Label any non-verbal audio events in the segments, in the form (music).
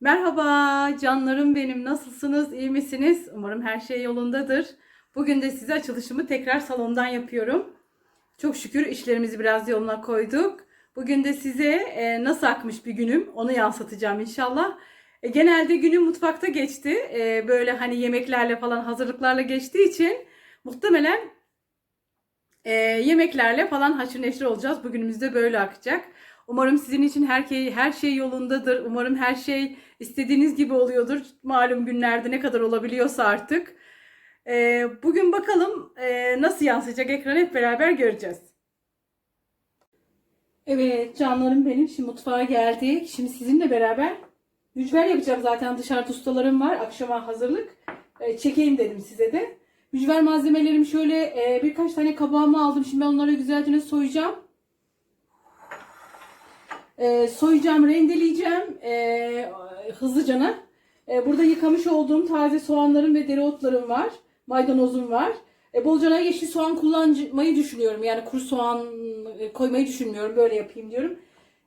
Merhaba canlarım benim. Nasılsınız? İyi misiniz? Umarım her şey yolundadır. Bugün de size açılışımı tekrar salondan yapıyorum. Çok şükür işlerimizi biraz yoluna koyduk. Bugün de size e, nasıl akmış bir günüm onu yansıtacağım inşallah. E, genelde günüm mutfakta geçti. E, böyle hani yemeklerle falan hazırlıklarla geçtiği için muhtemelen e, yemeklerle falan haşır neşir olacağız. Bugünümüz de böyle akacak. Umarım sizin için her şey, her şey yolundadır. Umarım her şey istediğiniz gibi oluyordur. Malum günlerde ne kadar olabiliyorsa artık. Ee, bugün bakalım e, nasıl yansıyacak ekran hep beraber göreceğiz. Evet canlarım benim şimdi mutfağa geldik. Şimdi sizinle beraber mücver yapacağım zaten dışarıda ustalarım var. Akşama hazırlık. Ee, çekeyim dedim size de. Mücver malzemelerim şöyle e, birkaç tane kabağımı aldım. Şimdi ben onları güzelce soyacağım. Ee, soyacağım, rendeleyeceğim ee, hızlıcana. Ee, burada yıkamış olduğum taze soğanlarım ve dereotlarım var. Maydanozum var. E, bolcana yeşil soğan kullanmayı düşünüyorum. Yani kuru soğan e, koymayı düşünmüyorum. Böyle yapayım diyorum.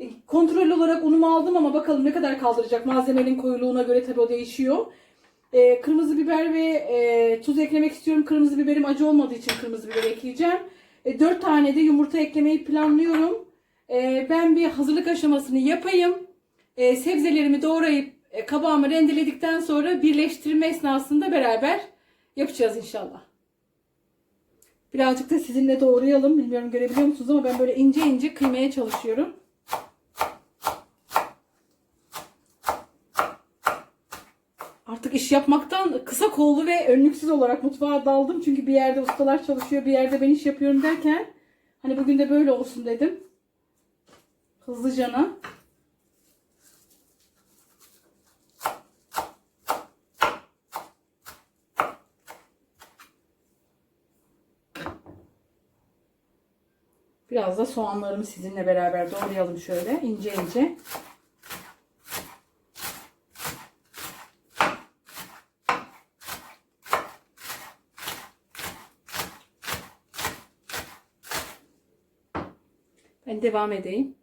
E, kontrol olarak unumu aldım ama bakalım ne kadar kaldıracak. Malzemenin koyuluğuna göre tabii o değişiyor. E, kırmızı biber ve e, tuz eklemek istiyorum. Kırmızı biberim acı olmadığı için kırmızı biber ekleyeceğim. E, 4 tane de yumurta eklemeyi planlıyorum. E, ben bir hazırlık aşamasını yapayım. E, sebzelerimi doğrayıp e, kabağımı rendeledikten sonra birleştirme esnasında beraber yapacağız inşallah. Birazcık da sizinle doğrayalım. Bilmiyorum görebiliyor musunuz ama ben böyle ince ince kıymaya çalışıyorum. Artık iş yapmaktan kısa kollu ve önlüksüz olarak mutfağa daldım. Çünkü bir yerde ustalar çalışıyor, bir yerde ben iş yapıyorum derken hani bugün de böyle olsun dedim. Hızlıcana. Biraz da soğanlarımı sizinle beraber doğrayalım şöyle ince ince. Ben devam edeyim.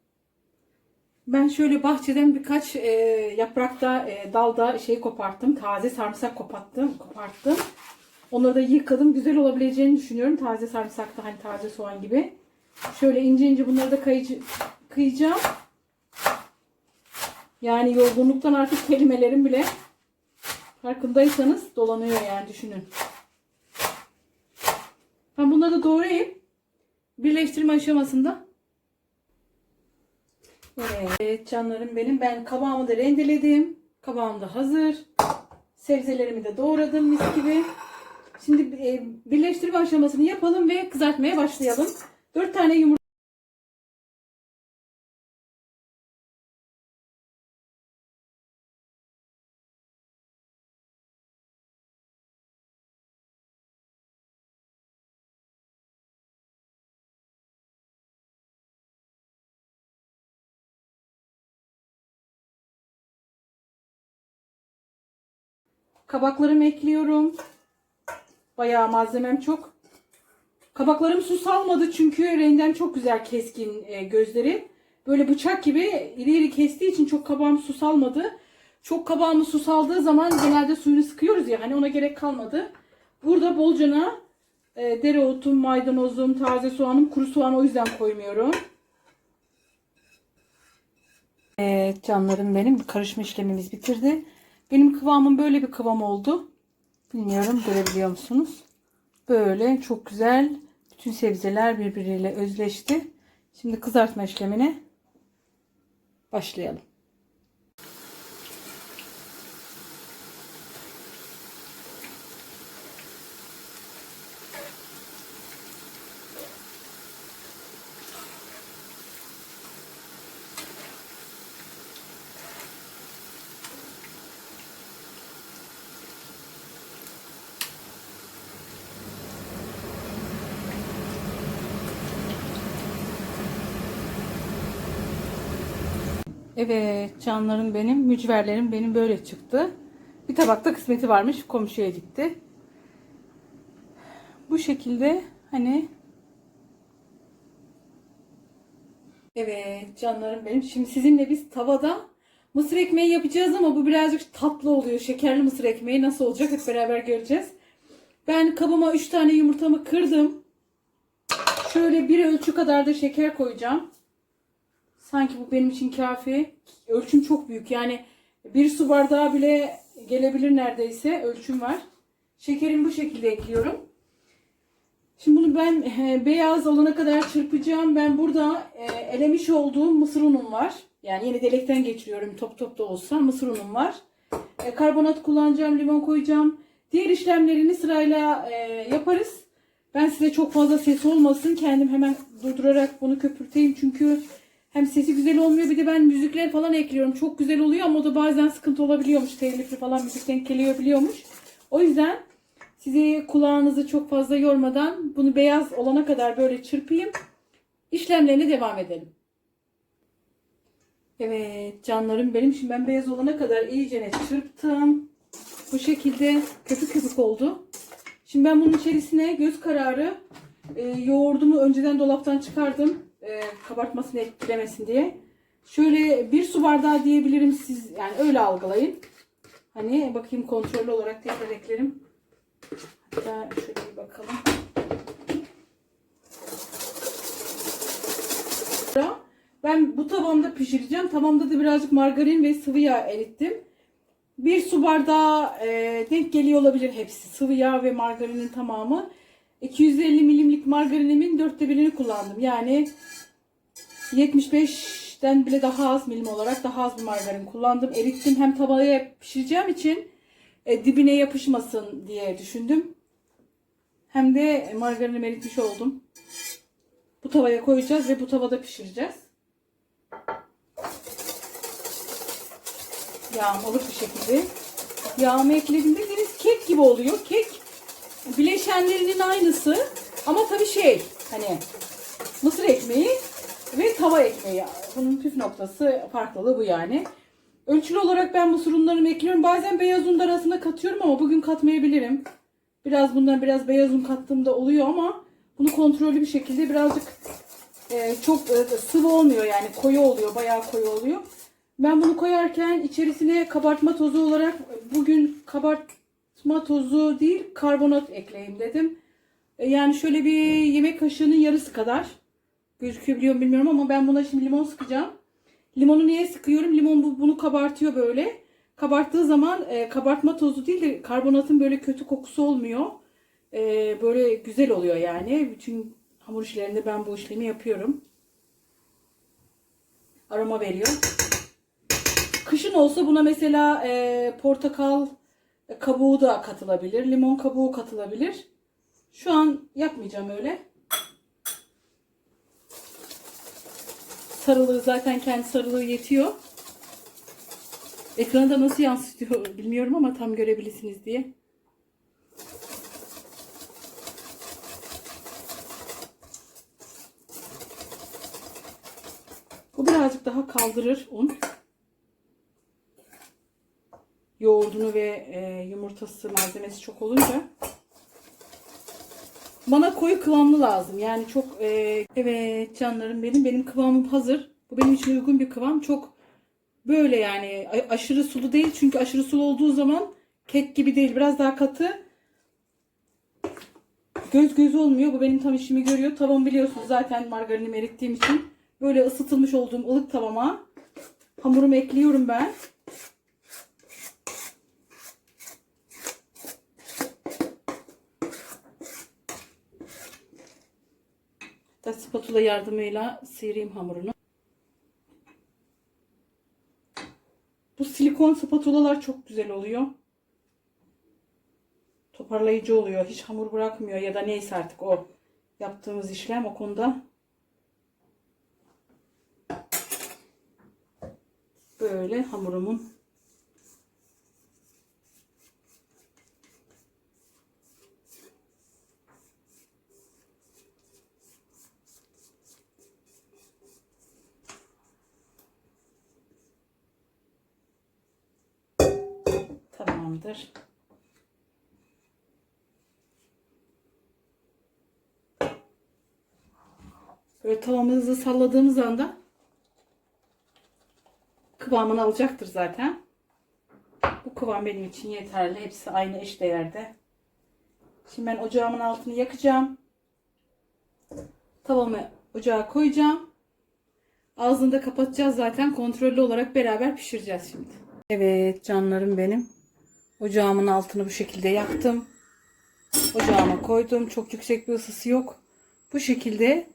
Ben şöyle bahçeden birkaç e, yaprakta, e, dalda şey koparttım. Taze sarımsak koparttım, koparttım. Onları da yıkadım. Güzel olabileceğini düşünüyorum. Taze sarımsak da hani taze soğan gibi. Şöyle ince ince bunları da kayıcı, kıyacağım. Yani yorgunluktan artık kelimelerim bile farkındaysanız dolanıyor yani düşünün. Ben bunları da doğrayayım. Birleştirme aşamasında Evet canlarım benim. Ben kabağımı da rendeledim. Kabağım da hazır. Sebzelerimi de doğradım mis gibi. Şimdi e, birleştirme aşamasını yapalım ve kızartmaya başlayalım. 4 tane yumurta kabaklarımı ekliyorum. Bayağı malzemem çok. Kabaklarım su salmadı çünkü rendem çok güzel keskin e, gözleri. Böyle bıçak gibi iri kestiği için çok kabağım su salmadı. Çok kabağımı su saldığı zaman genelde suyunu sıkıyoruz ya hani ona gerek kalmadı. Burada bolcana e, dereotum, maydanozum, taze soğanım, kuru soğan o yüzden koymuyorum. Evet canlarım benim karışma işlemimiz bitirdi. Benim kıvamım böyle bir kıvam oldu. Bilmiyorum görebiliyor musunuz? Böyle çok güzel bütün sebzeler birbiriyle özleşti. Şimdi kızartma işlemine başlayalım. Evet canlarım benim, mücverlerim benim böyle çıktı. Bir tabakta kısmeti varmış komşuya gitti. Bu şekilde hani Evet canlarım benim. Şimdi sizinle biz tavada Mısır ekmeği yapacağız ama bu birazcık tatlı oluyor. Şekerli mısır ekmeği nasıl olacak hep beraber göreceğiz. Ben kabıma 3 tane yumurtamı kırdım. Şöyle bir ölçü kadar da şeker koyacağım. Sanki bu benim için kafi. Ölçüm çok büyük. Yani bir su bardağı bile gelebilir neredeyse. Ölçüm var. Şekerimi bu şekilde ekliyorum. Şimdi bunu ben e, beyaz olana kadar çırpacağım. Ben burada e, elemiş olduğum mısır unum var. Yani yeni delekten geçiriyorum top top da olsa mısır unum var. E, karbonat kullanacağım, limon koyacağım. Diğer işlemlerini sırayla e, yaparız. Ben size çok fazla ses olmasın. Kendim hemen durdurarak bunu köpürteyim. Çünkü hem sesi güzel olmuyor bir de ben müzikler falan ekliyorum. Çok güzel oluyor ama o da bazen sıkıntı olabiliyormuş. Telifli falan müzik denk geliyor biliyormuş. O yüzden sizi kulağınızı çok fazla yormadan bunu beyaz olana kadar böyle çırpayım. İşlemlerine devam edelim. Evet canlarım benim şimdi ben beyaz olana kadar iyice çırptım. Bu şekilde köpük köpük oldu. Şimdi ben bunun içerisine göz kararı e, yoğurdumu önceden dolaptan çıkardım. E, kabartmasını etkilemesin diye. Şöyle bir su bardağı diyebilirim siz yani öyle algılayın. Hani bakayım kontrollü olarak tekrar eklerim. Hatta şöyle bir bakalım. Ben bu tavamda pişireceğim. Tavamda da birazcık margarin ve sıvı yağ erittim. Bir su bardağı e, denk geliyor olabilir hepsi. Sıvı yağ ve margarinin tamamı. 250 milimlik margarinimin dörtte birini kullandım. Yani 75'ten bile daha az milim olarak daha az bir margarin kullandım. Erittim hem tavaya pişireceğim için e, dibine yapışmasın diye düşündüm. Hem de margarini eritmiş oldum. Bu tavaya koyacağız ve bu tavada pişireceğiz. Yağım ılık bir şekilde. Yağımı eklediğimde deniz kek gibi oluyor. Kek bileşenlerinin aynısı. Ama tabii şey hani mısır ekmeği ve tava ekmeği. Bunun püf noktası farklılığı bu yani. Ölçülü olarak ben mısır unlarımı ekliyorum. Bazen beyaz un arasına katıyorum ama bugün katmayabilirim. Biraz bundan biraz beyaz un kattığımda oluyor ama bunu kontrollü bir şekilde birazcık e, çok e, sıvı olmuyor yani koyu oluyor. Bayağı koyu oluyor. Ben bunu koyarken içerisine kabartma tozu olarak bugün kabartma tozu değil karbonat ekleyeyim dedim. E, Yani şöyle bir yemek kaşığının yarısı kadar gözükebiliyor bilmiyorum ama ben buna şimdi limon sıkacağım. Limonu niye sıkıyorum? Limon bu, bunu kabartıyor böyle. Kabarttığı zaman e, kabartma tozu değil de karbonatın böyle kötü kokusu olmuyor. E, böyle güzel oluyor yani. Bütün hamur işlerinde ben bu işlemi yapıyorum. Aroma veriyor. Kışın olsa buna mesela e, portakal kabuğu da katılabilir. Limon kabuğu katılabilir. Şu an yapmayacağım öyle. Sarılığı zaten kendi sarılığı yetiyor. Ekranda nasıl yansıtıyor bilmiyorum ama tam görebilirsiniz diye. Bu birazcık daha kaldırır un. Yoğurdunu ve e, yumurtası malzemesi çok olunca. Bana koyu kıvamlı lazım. Yani çok e, evet canlarım benim benim kıvamım hazır. Bu benim için uygun bir kıvam. Çok böyle yani aşırı sulu değil. Çünkü aşırı sulu olduğu zaman kek gibi değil. Biraz daha katı. Göz göz olmuyor. Bu benim tam işimi görüyor. Tavam biliyorsunuz zaten margarinimi erittiğim için. Böyle ısıtılmış olduğum ılık tavama hamurumu ekliyorum ben. Da spatula yardımıyla sıyırayım hamurunu. Bu silikon spatulalar çok güzel oluyor. Toparlayıcı oluyor. Hiç hamur bırakmıyor ya da neyse artık o yaptığımız işlem o konuda. Böyle hamurumun Tamamdır. Böyle tavamızı salladığımız anda kıvam kıvamını alacaktır zaten. Bu kıvam benim için yeterli. Hepsi aynı eş değerde. Şimdi ben ocağımın altını yakacağım. Tavamı ocağa koyacağım. Ağzını da kapatacağız zaten. Kontrollü olarak beraber pişireceğiz şimdi. Evet canlarım benim. Ocağımın altını bu şekilde yaktım. Ocağıma koydum. Çok yüksek bir ısısı yok. Bu şekilde.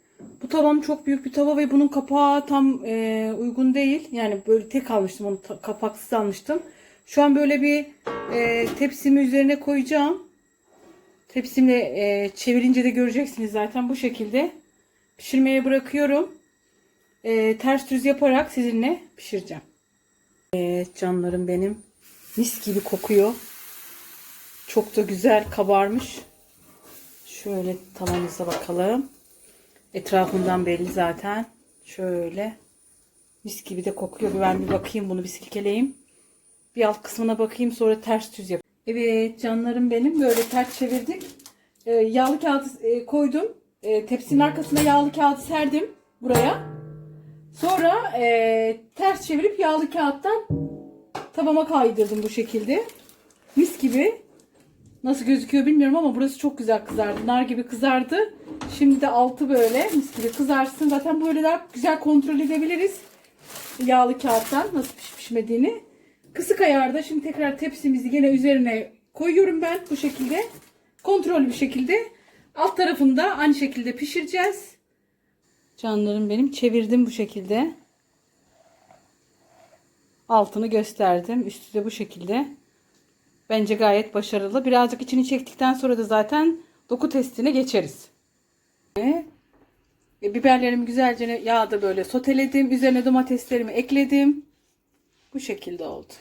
Bu tavam çok büyük bir tava ve bunun kapağı tam e, uygun değil. Yani böyle tek almıştım onu kapaksız almıştım. Şu an böyle bir e, tepsimi üzerine koyacağım. Tepsimle e, çevirince de göreceksiniz zaten bu şekilde. Pişirmeye bırakıyorum. E, ters düz yaparak sizinle pişireceğim. Evet canlarım benim. Mis gibi kokuyor. Çok da güzel kabarmış. Şöyle tavamıza bakalım. Etrafından belli zaten. Şöyle. Mis gibi de kokuyor. Ben bir bakayım bunu bir silkeleyeyim. Bir alt kısmına bakayım sonra ters düz yap. Evet canlarım benim. Böyle ters çevirdik. Ee, yağlı kağıdı e, koydum. E, tepsinin arkasına yağlı kağıdı serdim buraya. Sonra e, ters çevirip yağlı kağıttan tavama kaydırdım bu şekilde. Mis gibi. Nasıl gözüküyor bilmiyorum ama burası çok güzel kızardı. Nar gibi kızardı. Şimdi de altı böyle mis gibi kızarsın. Zaten böyle daha güzel kontrol edebiliriz. Yağlı kağıttan nasıl pişip pişmediğini. Kısık ayarda şimdi tekrar tepsimizi yine üzerine koyuyorum ben bu şekilde. Kontrollü bir şekilde. Alt tarafını da aynı şekilde pişireceğiz. Canlarım benim çevirdim bu şekilde. Altını gösterdim. Üstü de bu şekilde. Bence gayet başarılı. Birazcık içini çektikten sonra da zaten doku testine geçeriz. Ve biberlerimi güzelce yağda böyle soteledim. Üzerine domateslerimi ekledim. Bu şekilde oldu.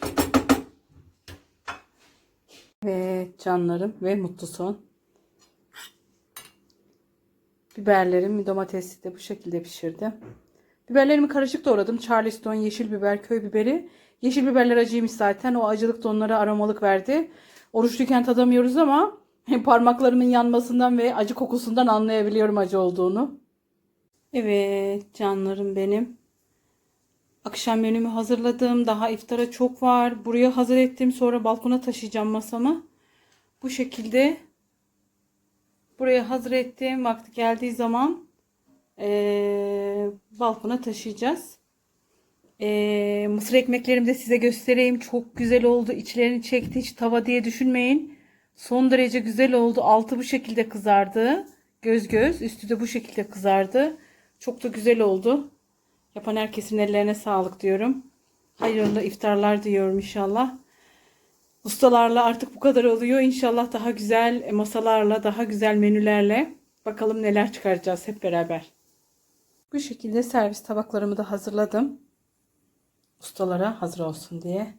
Ve canlarım ve mutlu son. Biberlerim, domatesi de bu şekilde pişirdim. Biberlerimi karışık doğradım. Charleston, yeşil biber, köy biberi. Yeşil biberler acıymış zaten. O acılık da onlara aromalık verdi. Oruçluyken tadamıyoruz ama (laughs) parmaklarımın yanmasından ve acı kokusundan anlayabiliyorum acı olduğunu. Evet canlarım benim. Akşam menümü hazırladım. Daha iftara çok var. Buraya hazır ettim. Sonra balkona taşıyacağım masamı. Bu şekilde buraya hazır ettim. Vakti geldiği zaman eee, balkona taşıyacağız. Eee, mısır ekmeklerimi de size göstereyim. Çok güzel oldu. İçlerini çekti. Hiç tava diye düşünmeyin. Son derece güzel oldu. Altı bu şekilde kızardı. Göz göz. Üstü de bu şekilde kızardı. Çok da güzel oldu. Yapan herkesin ellerine sağlık diyorum. Hayırlı iftarlar diyorum inşallah. Ustalarla artık bu kadar oluyor. İnşallah daha güzel masalarla, daha güzel menülerle bakalım neler çıkaracağız hep beraber. Bu şekilde servis tabaklarımı da hazırladım. Ustalara hazır olsun diye.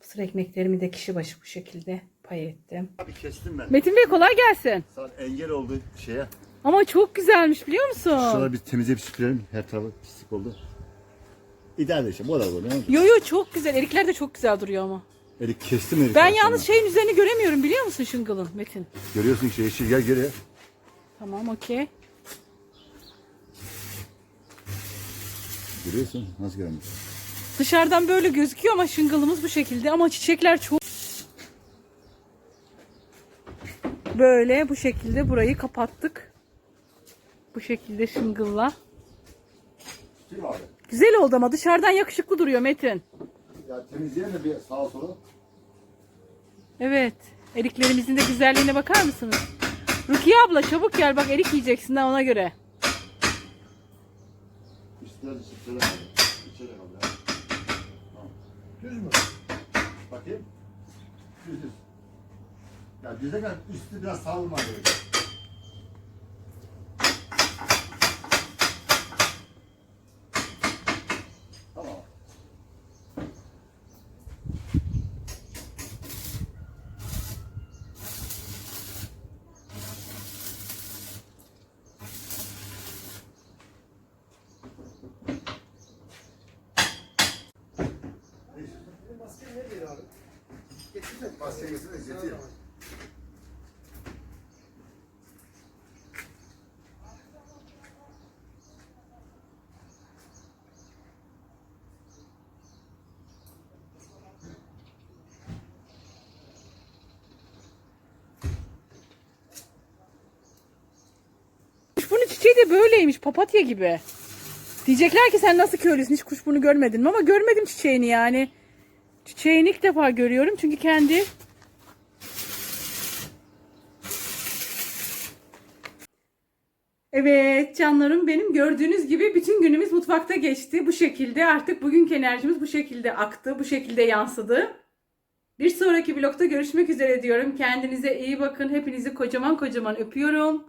Mısır ekmeklerimi de kişi başı bu şekilde pay ettim. Abi kestim ben. Metin Bey kolay gelsin. Saat engel oldu şeye. Ama çok güzelmiş biliyor musun? Şuraları bir temizleyip süpürelim. Her tarafı pislik oldu. İdeal işte. Bu kadar böyle. Yo yo çok güzel. Erikler de çok güzel duruyor ama. Erik kestim erik. Ben yalnız şeyin üzerini göremiyorum biliyor musun şıngılın Metin? Görüyorsun şey yeşil gel geriye. Tamam okey. Görüyorsun nasıl göremiyor. Dışarıdan böyle gözüküyor ama şıngılımız bu şekilde ama çiçekler çok böyle bu şekilde burayı kapattık. Bu şekilde şıngılla. Güzel oldu ama dışarıdan yakışıklı duruyor Metin. Ya temizleyelim de bir sağa sola. Evet. Eriklerimizin de güzelliğine bakar mısınız? Rukiye abla çabuk gel bak erik yiyeceksin ha ona göre. Üstler üstler kaldı. İçeri kaldı ya. Tamam. Düz mü? Bakayım. Düz düz. Ya düze kadar üstü biraz sağlama böyle. Asya getir. Bunun çiçeği de böyleymiş papatya gibi. Diyecekler ki sen nasıl köylüsün hiç kuş bunu görmedin mi? Ama görmedim çiçeğini yani. Çiçeğini ilk defa görüyorum çünkü kendi Evet canlarım benim gördüğünüz gibi bütün günümüz mutfakta geçti. Bu şekilde artık bugünkü enerjimiz bu şekilde aktı, bu şekilde yansıdı. Bir sonraki vlogda görüşmek üzere diyorum. Kendinize iyi bakın. Hepinizi kocaman kocaman öpüyorum.